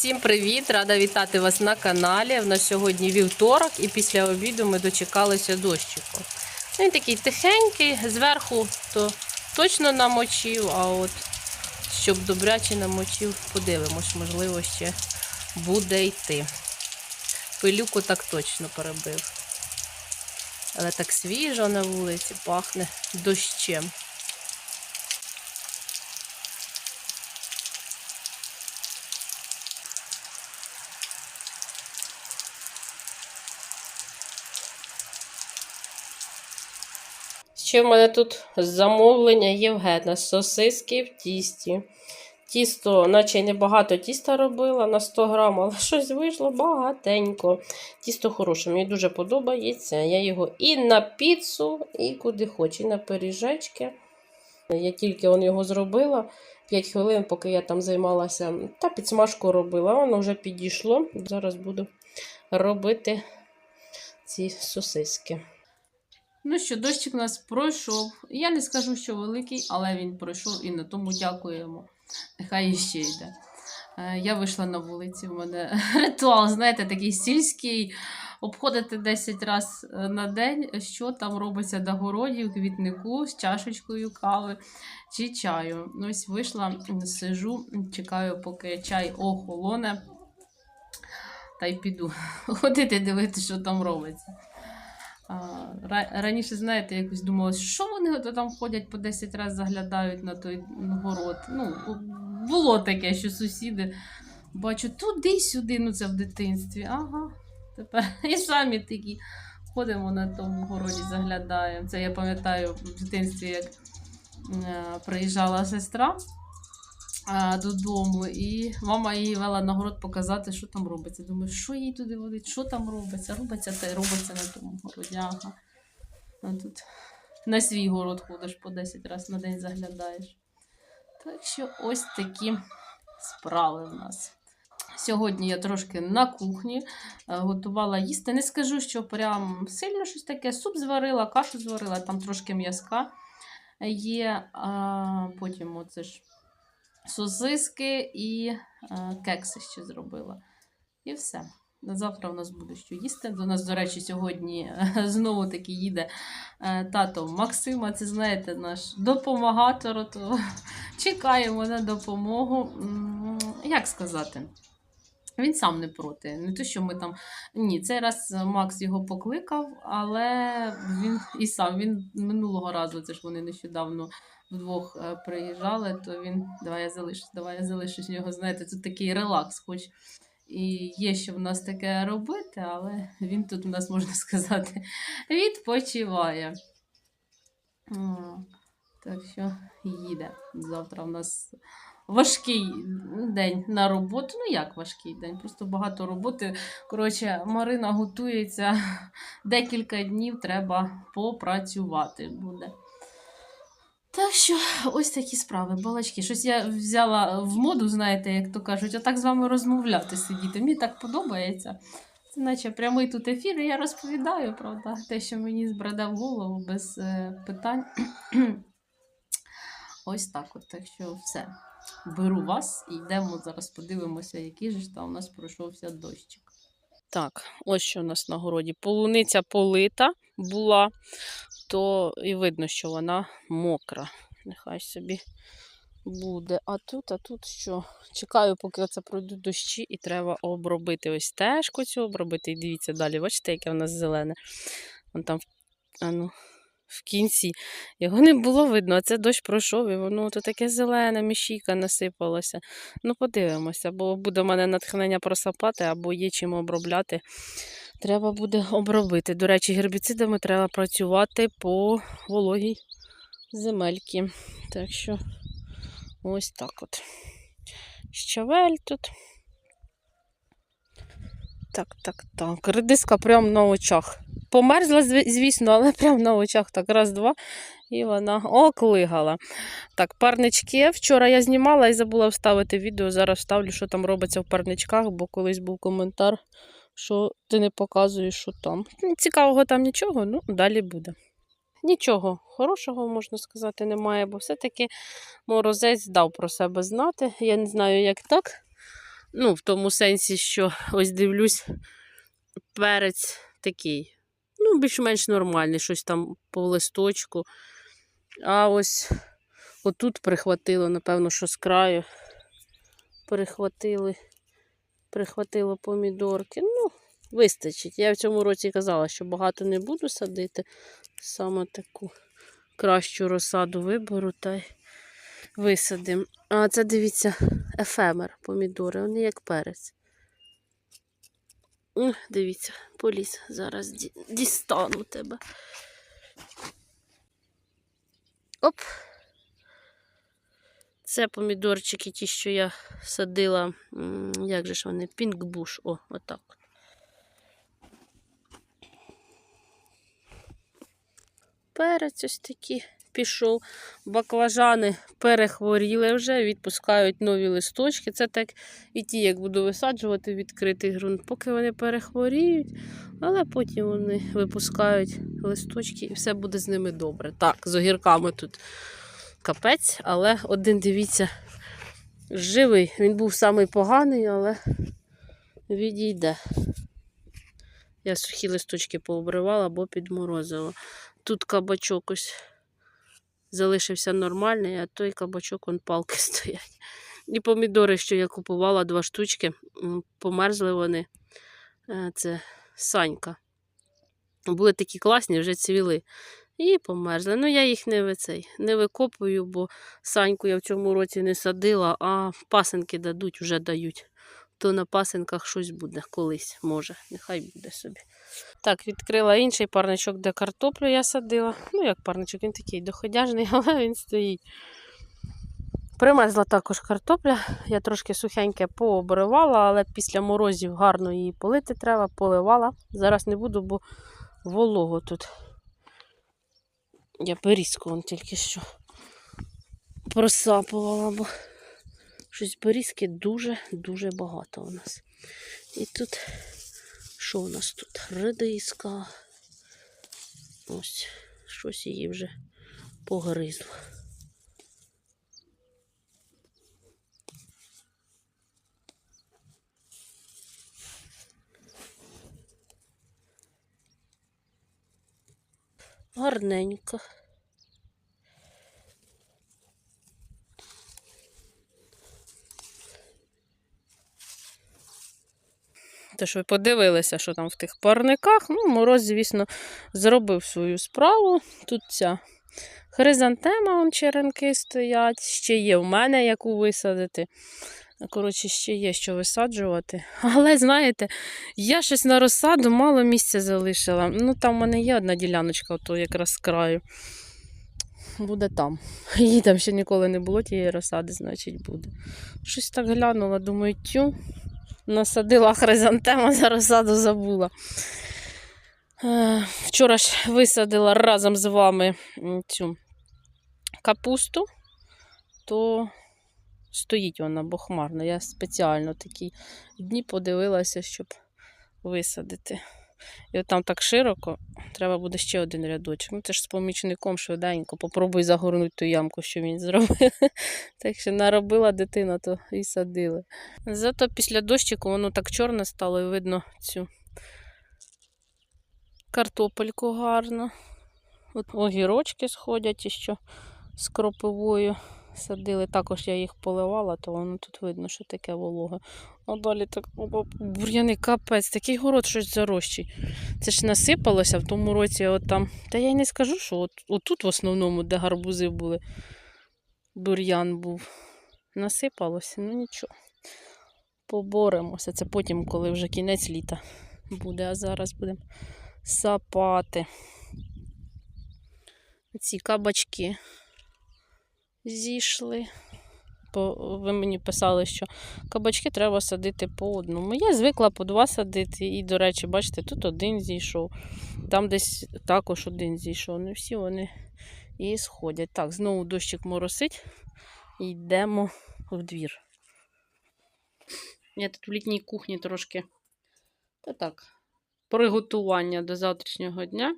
Всім привіт! Рада вітати вас на каналі. У нас сьогодні вівторок, і після обіду ми дочекалися дощику. Він такий тихенький, зверху то точно намочив, а от щоб добряче намочив, подивимось, можливо, ще буде йти. Пилюку так точно перебив. Але так свіжо на вулиці, пахне дощем. Ще в мене тут замовлення Євгена. Сосиски в тісті. Тісто, наче й небагато тіста робила на 100 грам, але щось вийшло багатенько. Тісто хороше, мені дуже подобається. Я його і на піцу, і куди хочу, і на пиріжечки. Я тільки он його зробила 5 хвилин, поки я там займалася, та підсмажку робила. Воно вже підійшло. Зараз буду робити ці сосиски. Ну що, дощик у нас пройшов. Я не скажу, що великий, але він пройшов і на тому дякуємо. Нехай іще йде. Е, Я вийшла на вулиці, в мене ритуал, знаєте, такий сільський. Обходити 10 разів на день, що там робиться на городі, в квітнику з чашечкою кави чи чаю. Ось вийшла, сижу, чекаю, поки чай охолоне. Та й піду ходити, дивитися, що там робиться. Раніше, знаєте, якось думала, що вони там ходять по 10 разів заглядають на той город. Ну, було таке, що сусіди бачу туди-сюди, ну це в дитинстві. Ага. Тепер і самі такі ходимо на тому городі, заглядаємо. Це я пам'ятаю в дитинстві, як е, приїжджала сестра додому, і мама її вела на город показати, що там робиться. Думаю, що їй туди водить, що там робиться? Робиться та робиться на тому городі. Ага. А тут на свій город ходиш по 10 разів на день заглядаєш. Так що ось такі справи в нас. Сьогодні я трошки на кухні е, готувала їсти. Не скажу, що прям сильно щось таке. Суп зварила, кашу зварила, там трошки м'язка є. А потім оце ж сосиски і е, кекси ще зробила. І все. Завтра у нас буде що їсти. До нас, до речі, сьогодні е, знову таки їде е, тато Максима. Це знаєте, наш допомагатор. То чекаємо на допомогу. Як сказати? Він сам не проти. Не те, що ми там. Ні, цей раз Макс його покликав, але він і сам він минулого разу, це ж вони нещодавно вдвох е, приїжджали, то він давай я залишусь, давай я залишусь нього. Знаєте, це такий релакс, хоч і є що в нас таке робити, але він тут у нас, можна сказати, відпочиває. Так що їде. Завтра у нас важкий день на роботу. Ну, як важкий день? Просто багато роботи. Коротше, Марина готується декілька днів, треба попрацювати буде. Так що ось такі справи, балачки. Щось я взяла в моду, знаєте, як то кажуть, отак з вами розмовляти, сидіти. Мені так подобається. Це наче прямий тут ефір, і я розповідаю, правда, те, що мені збреде в голову без е, питань. Ось так от. Так що все. Беру вас і йдемо зараз подивимося, який же ж там у нас пройшовся дощик. Так, ось що у нас на городі. Полуниця полита була, то і видно, що вона мокра. Нехай собі буде. А тут, а тут що? Чекаю, поки оце пройдуть дощі, і треба обробити ось стежку цю обробити. І дивіться далі, бачите, яке в нас зелене. Вон там а ну, в кінці. Його не було видно, а це дощ пройшов, і воно то таке зелене, мішійка насипалася. Ну, подивимося, бо буде в мене натхнення просапати, або є чим обробляти. Треба буде обробити. До речі, гербіцидами треба працювати по вологій земельці. Так що ось так от. Щавель тут. Так, так, так. Редиска прямо на очах. Померзла, звісно, але прямо на очах так раз-два. І вона оклигала. Так, парнички. Вчора я знімала і забула вставити відео. Зараз вставлю, що там робиться в парничках, бо колись був коментар, що ти не показуєш, що там. Цікавого там нічого, ну далі буде. Нічого хорошого, можна сказати, немає, бо все-таки морозець дав про себе знати. Я не знаю, як так. Ну, в тому сенсі, що ось дивлюсь, перець такий. Ну, більш-менш нормальний, щось там по листочку. А ось отут прихватило, напевно, що з краю. Перехватили, прихватило помідорки. Ну, вистачить. Я в цьому році казала, що багато не буду садити. Саме таку кращу розсаду виберу та й висадимо. А це дивіться, ефемер помідори, вони як перець. Дивіться, поліз. Зараз дістану тебе. Оп. Це помідорчики, ті, що я садила. Як же ж вони? Пінкбуш. О, отак. Перець ось такий пішов. Баклажани перехворіли вже, відпускають нові листочки. Це так і ті, як буду висаджувати в відкритий ґрунт, поки вони перехворіють, але потім вони випускають листочки і все буде з ними добре. Так, з огірками тут капець, але один, дивіться, живий. Він був самий поганий, але відійде. Я сухі листочки пообривала, бо підморозила. Тут кабачок ось залишився нормальний, а той кабачок он палки стоять. І помідори, що я купувала два штучки, померзли вони. Е, Це санька. Були такі класні, вже цвіли. І померзли. Ну, я їх не, цей, не викопую, бо саньку я в цьому році не садила, а пасенки дадуть, вже дають. То на пасенках щось буде колись, може. Нехай буде собі. Так, відкрила інший парничок, де картоплю я садила. Ну, як парничок, він такий доходяжний, але він стоїть. Примерзла також картопля. Я трошки сухеньке пообривала, але після морозів гарно її полити треба, поливала. Зараз не буду, бо волого тут. Я берізку вон тільки що просапувала, бо щось берізки дуже-дуже багато у нас. І тут що у нас тут? Редиска. Ось, щось її вже погризло. Гарненько. Тож ви подивилися, що там в тих парниках. Ну, мороз, звісно, зробив свою справу. Тут ця хризантема, вон черенки стоять. Ще є в мене яку висадити. Коротше, ще є що висаджувати. Але знаєте, я щось на розсаду мало місця залишила. Ну, там в мене є одна діляночка, ото якраз краю. Буде там. Її там ще ніколи не було, тієї розсади, значить, буде. Щось так глянула, думаю, тю. Насадила хризантему, за розсаду забула. Е, Вчора ж висадила разом з вами цю капусту, то стоїть вона бохмарно. Я спеціально такі дні подивилася, щоб висадити. І от там так широко, треба буде ще один рядочок. Ну, це ж з помічником швиденько. Попробуй загорнути ту ямку, що він зробив. Так що наробила дитина, то і садили. Зато після дощику воно так чорне стало і видно цю картопельку гарно. От огірочки сходять іще з кропивою садили. Також я їх поливала, то воно тут видно, що таке вологе. А далі так опа, бур'яни капець, такий город щось зарощий. Це ж насипалося в тому році, от там. Та я й не скажу, що от, отут в основному, де гарбузи були, бур'ян був. Насипалося, ну нічого. Поборемося. Це потім, коли вже кінець літа буде, а зараз будемо сапати. Ці кабачки зійшли. По, ви мені писали, що кабачки треба садити по одному. Я звикла по два садити. І, до речі, бачите, тут один зійшов, там десь також один зійшов. Не всі вони і сходять. Так, знову дощик моросить. І йдемо в двір. Я тут в літній кухні трошки та так, приготування до завтрашнього дня.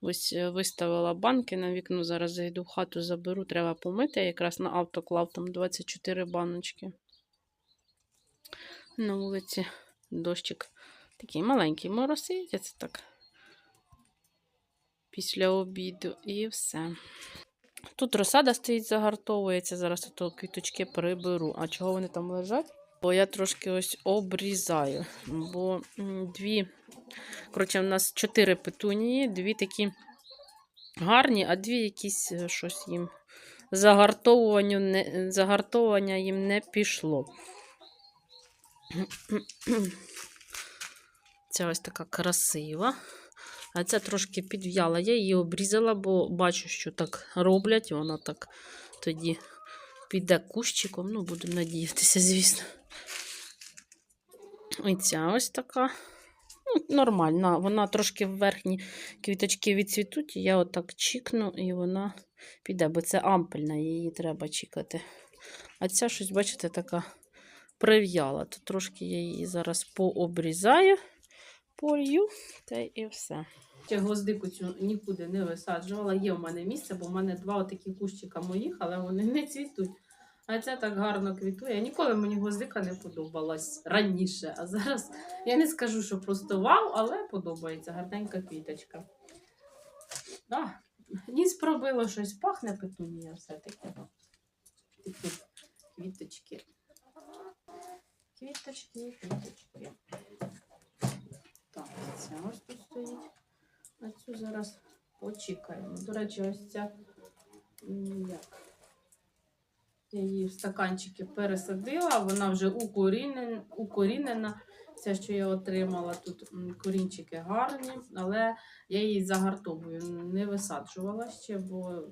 Ось е, виставила банки на вікно. Зараз зайду в хату, заберу, треба помити. Я якраз на автоклав там 24 баночки. На вулиці дощик такий маленький моросить, це так після обіду і все. Тут розсада стоїть, загартовується. Зараз квіточки приберу. А чого вони там лежать? Бо я трошки ось обрізаю. Бо дві, коротше, в нас чотири петунії, дві такі гарні, а дві якісь е, щось їм не, загартовування їм не пішло. Ця ось така красива. А ця трошки підв'яла. Я її обрізала, бо бачу, що так роблять. Вона так тоді піде кущиком. Ну, буду надіятися, звісно. І ця ось така. Ну, нормальна. Вона трошки верхні квіточки відцвітуть, я отак чікну, і вона піде, бо це ампельна, її треба чікати. А ця щось, бачите, така прив'яла. То трошки я її зараз пообрізаю, полью, та і все. Ще гвоздику цю нікуди не висаджувала. Є в мене місце, бо в мене два отакі кущика моїх, але вони не цвітуть. А ця так гарно квітує. Ніколи мені гвоздика не подобалась раніше. А зараз я не скажу, що просто вау, але подобається гарненька квіточка. А, ніс пробило щось, пахне петунія все-таки. Квіточки. Квіточки, квіточки. Так, це ось тут стоїть. А цю зараз почекаємо. До речі, ось ця як. Я її в стаканчики пересадила, вона вже укорінена, укорінена. Ця, що я отримала, тут корінчики гарні, але я її загартовую, не висаджувала ще, бо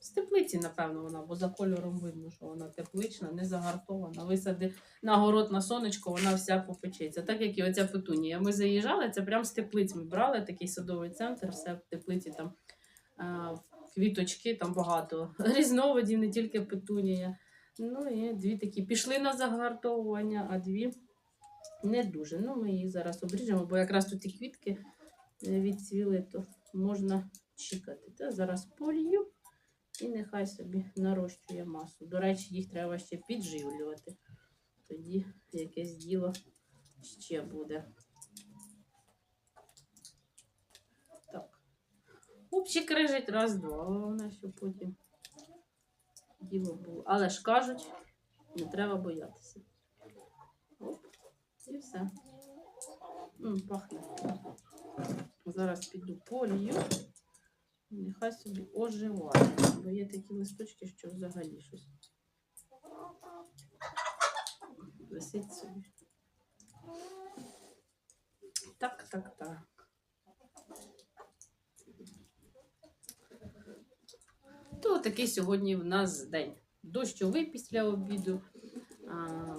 з теплиці, напевно, вона, бо за кольором видно, що вона теплична, не загартована. Висади на город на сонечко, вона вся попечеться. Так як і оця петунія. Ми заїжджали, це прямо з теплиць ми брали, такий садовий центр, все в теплиці там квіточки, там багато різновидів, не тільки петунія. Ну і дві такі пішли на загартовування, а дві не дуже. Ну, ми їх зараз обріжемо, бо якраз тут і квітки е, відцвіли, то можна чекати. Та зараз полью і нехай собі нарощує масу. До речі, їх треба ще підживлювати. Тоді якесь діло ще буде. Так. Пупчик крижить раз-два, головне, щоб потім діло було. Але ж кажуть, не треба боятися. Оп, і все. М, пахне. Зараз піду полію. Нехай собі оживає. Бо є такі листочки, що взагалі щось. Висить собі. Так, так, так. То такий сьогодні в нас день. Дощовий після обіду.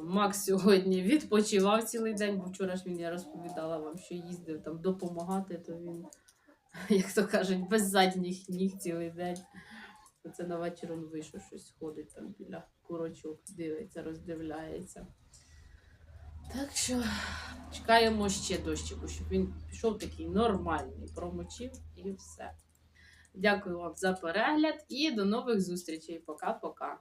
Макс сьогодні відпочивав цілий день, бо вчора ж він я розповідала вам, що їздив там допомагати, то він, як то кажуть, без задніх ніг цілий день. Оце на вечір він вийшов щось ходить там біля курочок, дивиться, роздивляється. Так що чекаємо ще дощику, щоб він пішов такий нормальний, промочив і все. Дякую вам за перегляд і до нових зустрічей. Пока-пока.